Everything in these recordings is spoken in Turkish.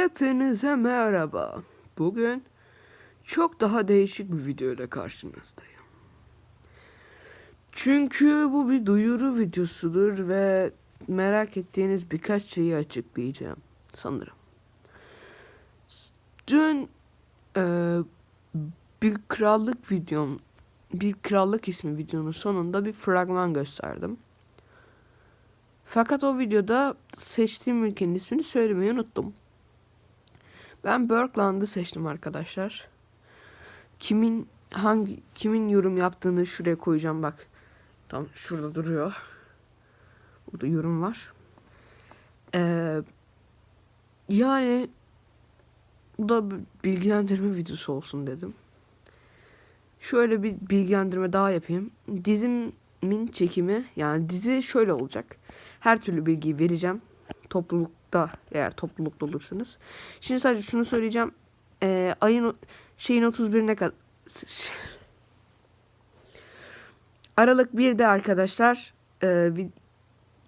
Hepinize merhaba. Bugün çok daha değişik bir video ile karşınızdayım. Çünkü bu bir duyuru videosudur ve merak ettiğiniz birkaç şeyi açıklayacağım sanırım. Dün e, bir krallık videom, bir krallık ismi videonun sonunda bir fragman gösterdim. Fakat o videoda seçtiğim ülkenin ismini söylemeyi unuttum. Ben Berkland'ı seçtim arkadaşlar. Kimin hangi kimin yorum yaptığını şuraya koyacağım bak. Tam şurada duruyor. Burada yorum var. Ee, yani bu da bilgilendirme videosu olsun dedim. Şöyle bir bilgilendirme daha yapayım. Dizimin çekimi yani dizi şöyle olacak. Her türlü bilgiyi vereceğim. Toplulukta eğer toplulukta olursanız. Şimdi sadece şunu söyleyeceğim. Ee, ayın şeyin 31'ine kadar Aralık 1'de arkadaşlar e, bir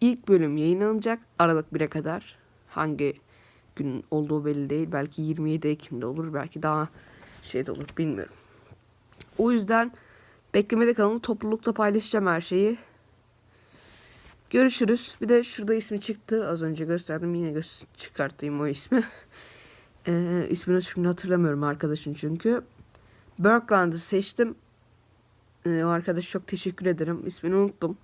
ilk bölüm yayınlanacak. Aralık 1'e kadar. Hangi gün olduğu belli değil. Belki 27 Ekim'de olur. Belki daha şeyde olur bilmiyorum. O yüzden beklemede kalın. Toplulukta paylaşacağım her şeyi. Görüşürüz. Bir de şurada ismi çıktı. Az önce gösterdim. Yine gö- çıkartayım o ismi. Ee, ismini şimdi hatırlamıyorum arkadaşın çünkü. Berkland'ı seçtim. Ee, o arkadaş çok teşekkür ederim. İsmini unuttum.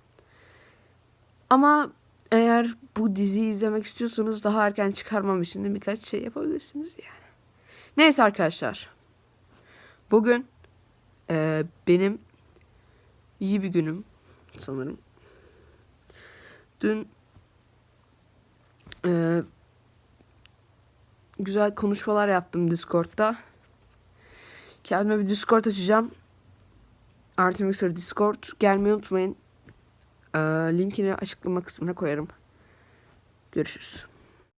Ama eğer bu diziyi izlemek istiyorsanız daha erken çıkarmam için de birkaç şey yapabilirsiniz yani. Neyse arkadaşlar. Bugün e, benim iyi bir günüm sanırım. Dün e, güzel konuşmalar yaptım Discord'da. Kendime bir Discord açacağım. Artemixer Discord. Gelmeyi unutmayın. E, linkini açıklama kısmına koyarım. Görüşürüz.